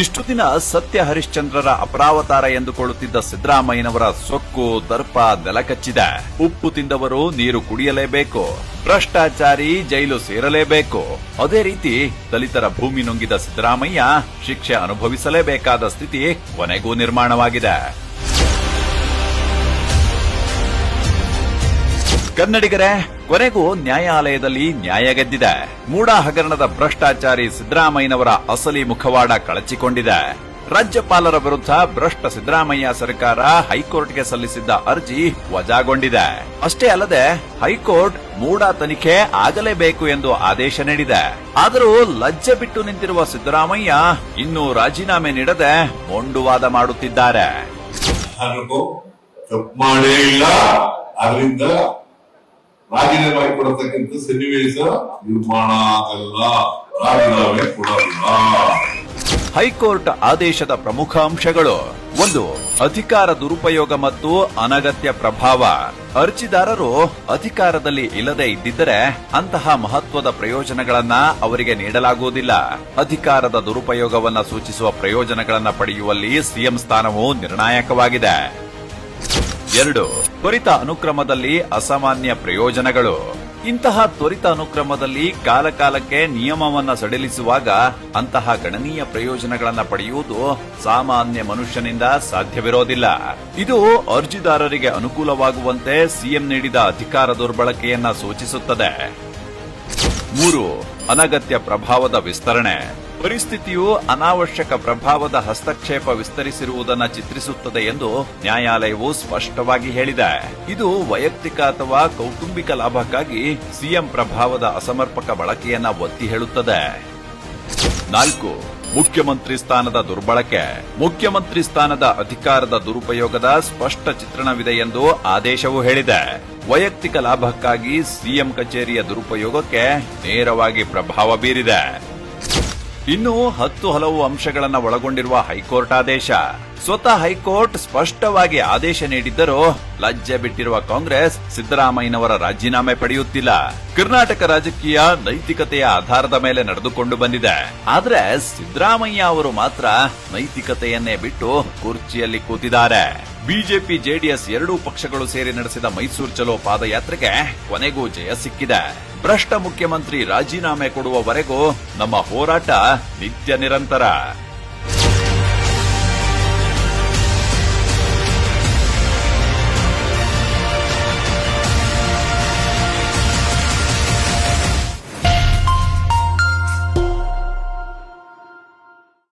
ಇಷ್ಟು ದಿನ ಸತ್ಯ ಹರಿಶ್ಚಂದ್ರರ ಅಪರಾವತಾರ ಎಂದುಕೊಳ್ಳುತ್ತಿದ್ದ ಸಿದ್ದರಾಮಯ್ಯನವರ ಸೊಕ್ಕು, ದರ್ಪ ನೆಲಕಚ್ಚಿದೆ ಉಪ್ಪು ತಿಂದವರು ನೀರು ಕುಡಿಯಲೇಬೇಕು. ಭ್ರಷ್ಟಾಚಾರಿ ಜೈಲು ಸೇರಲೇಬೇಕು. ಅದೇ ರೀತಿ ದಲಿತರ ಭೂಮಿ ನುಂಗಿದ ಸಿದ್ದರಾಮಯ್ಯ ಶಿಕ್ಷೆ ಅನುಭವಿಸಲೇಬೇಕಾದ ಸ್ಥಿತಿ ಕೊನೆಗೂ ನಿರ್ಮಾಣವಾಗಿದೆ. ಕನ್ನಡಿಗರೇ ಕೊನೆಗೂ ನ್ಯಾಯಾಲಯದಲ್ಲಿ ನ್ಯಾಯ ಗೆದ್ದಿದೆ ಮೂಡ ಹಗರಣದ ಭ್ರಷ್ಟಾಚಾರಿ ಸಿದ್ದರಾಮಯ್ಯನವರ ಅಸಲಿ ಮುಖವಾಡ ಕಳಚಿಕೊಂಡಿದೆ ರಾಜ್ಯಪಾಲರ ವಿರುದ್ಧ ಭ್ರಷ್ಟ ಸಿದ್ದರಾಮಯ್ಯ ಸರ್ಕಾರ ಹೈಕೋರ್ಟ್ಗೆ ಸಲ್ಲಿಸಿದ್ದ ಅರ್ಜಿ ವಜಾಗೊಂಡಿದೆ ಅಷ್ಟೇ ಅಲ್ಲದೆ ಹೈಕೋರ್ಟ್ ಮೂಡ ತನಿಖೆ ಆಗಲೇಬೇಕು ಎಂದು ಆದೇಶ ನೀಡಿದೆ ಆದರೂ ಲಜ್ಜೆ ಬಿಟ್ಟು ನಿಂತಿರುವ ಸಿದ್ದರಾಮಯ್ಯ ಇನ್ನೂ ರಾಜೀನಾಮೆ ನೀಡದೆ ಮೊಂಡುವಾದ ಮಾಡುತ್ತಿದ್ದಾರೆ ರಾಜೀನಾಮೆ ಕೊಡತಕ್ಕಂಥ ಸನ್ನಿವೇಶ ನಿರ್ಮಾಣ ಆಗಲ್ಲ. ರಾಜೀನಾಮೆ ಕೊಡಲ್ಲ. ಹೈಕೋರ್ಟ್ ಆದೇಶದ ಪ್ರಮುಖ ಅಂಶಗಳು. ಒಂದು, ಅಧಿಕಾರ ದುರುಪಯೋಗ ಮತ್ತು ಅನಗತ್ಯ ಪ್ರಭಾವ. ಅರ್ಜಿದಾರರು ಅಧಿಕಾರದಲ್ಲಿ ಇಲ್ಲದೆ ಇದ್ದಿದ್ದರೆ ಅಂತಹ ಮಹತ್ವದ ಪ್ರಯೋಜನಗಳನ್ನ ಅವರಿಗೆ ನೀಡಲಾಗುವುದಿಲ್ಲ. ಅಧಿಕಾರದ ದುರುಪಯೋಗವನ್ನ ಸೂಚಿಸುವ ಪ್ರಯೋಜನಗಳನ್ನ ಪಡೆಯುವಲ್ಲಿ ಸಿಎಂ ಸ್ಥಾನವು ನಿರ್ಣಾಯಕವಾಗಿದೆ. ಎರಡು. ತ್ವರಿತ ಅನುಕ್ರಮದಲ್ಲಿ ಅಸಾಮಾನ್ಯ ಪ್ರಯೋಜನಗಳು. ಇಂತಹ ತ್ವರಿತ ಅನುಕ್ರಮದಲ್ಲಿ ಕಾಲಕಾಲಕ್ಕೆ ನಿಯಮವನ್ನ ಸಡಿಲಿಸುವಾಗ ಅಂತಹ ಗಣನೀಯ ಪ್ರಯೋಜನಗಳನ್ನ ಪಡೆಯುವುದು ಸಾಮಾನ್ಯ ಮನುಷ್ಯನಿಂದ ಸಾಧ್ಯವಿರೋದಿಲ್ಲ. ಇದು ಅರ್ಜಿದಾರರಿಗೆ ಅನುಕೂಲವಾಗುವಂತೆ ಸಿಎಂ ನೀಡಿದ ಅಧಿಕಾರ ದುರ್ಬಳಕೆಯನ್ನ ಸೂಚಿಸುತ್ತದೆ. ಮೂರು, ಅನಗತ್ಯ ಪ್ರಭಾವದ ವಿಸ್ತರಣೆ. ಪರಿಸ್ಥಿತಿಯು ಅನಾವಶ್ಯಕ ಪ್ರಭಾವದ ಹಸ್ತಕ್ಷೇಪ ವಿಸ್ತರಿಸಿರುವುದನ್ನು ಚಿತ್ರಿಸುತ್ತದೆ ಎಂದು ನ್ಯಾಯಾಲಯವು ಸ್ಪಷ್ಟವಾಗಿ ಹೇಳಿದೆ. ಇದು ವೈಯಕ್ತಿಕ ಅಥವಾ ಕೌಟುಂಬಿಕ ಲಾಭಕ್ಕಾಗಿ ಸಿಎಂ ಪ್ರಭಾವದ ಅಸಮರ್ಪಕ ಬಳಕೆಯನ್ನ ಒತ್ತಿ ಹೇಳುತ್ತದೆ. ನಾಲ್ಕು, ಮುಖ್ಯಮಂತ್ರಿ ಸ್ಥಾನದ ದುರ್ಬಳಕೆ. ಮುಖ್ಯಮಂತ್ರಿ ಸ್ಥಾನದ ಅಧಿಕಾರದ ದುರುಪಯೋಗದ ಸ್ಪಷ್ಟ ಚಿತ್ರಣವಿದೆ ಎಂದು ಆದೇಶವು ಹೇಳಿದೆ. ವೈಯಕ್ತಿಕ ಲಾಭಕ್ಕಾಗಿ ಸಿಎಂ ಕಚೇರಿಯ ದುರುಪಯೋಗಕ್ಕೆ ನೇರವಾಗಿ ಪ್ರಭಾವ ಬೀರಿದೆ. ಇನ್ನು ಹತ್ತು ಹಲವು ಅಂಶಗಳನ್ನು ಒಳಗೊಂಡಿರುವ ಹೈಕೋರ್ಟ್ ಆದೇಶ. ಸ್ವತಃ ಹೈಕೋರ್ಟ್ ಸ್ಪಷ್ಟವಾಗಿ ಆದೇಶ ನೀಡಿದ್ದರೂ ಲಜ್ಜೆ ಬಿಟ್ಟಿರುವ ಕಾಂಗ್ರೆಸ್ ಸಿದ್ದರಾಮಯ್ಯನವರ ರಾಜೀನಾಮೆ ಪಡೆಯುತ್ತಿಲ್ಲ. ಕರ್ನಾಟಕ ರಾಜಕೀಯ ನೈತಿಕತೆಯ ಆಧಾರದ ಮೇಲೆ ನಡೆದುಕೊಂಡು ಬಂದಿದೆ. ಆದ್ರೆ ಸಿದ್ದರಾಮಯ್ಯ ಅವರು ಮಾತ್ರ ನೈತಿಕತೆಯನ್ನೇ ಬಿಟ್ಟು ಕುರ್ಚಿಯಲ್ಲಿ ಕೂತಿದ್ದಾರೆ. ಬಿಜೆಪಿ, ಜೆಡಿಎಸ್ ಎರಡೂ ಪಕ್ಷಗಳು ಸೇರಿ ನಡೆಸಿದ ಮೈಸೂರು ಚಲೋ ಪಾದಯಾತ್ರೆಗೆ ಕೊನೆಗೂ ಜಯ ಸಿಕ್ಕಿದೆ. ಭ್ರಷ್ಟ ಮುಖ್ಯಮಂತ್ರಿ ರಾಜೀನಾಮೆ ಕೊಡುವವರೆಗೂ ನಮ್ಮ ಹೋರಾಟ ನಿತ್ಯ ನಿರಂತರ.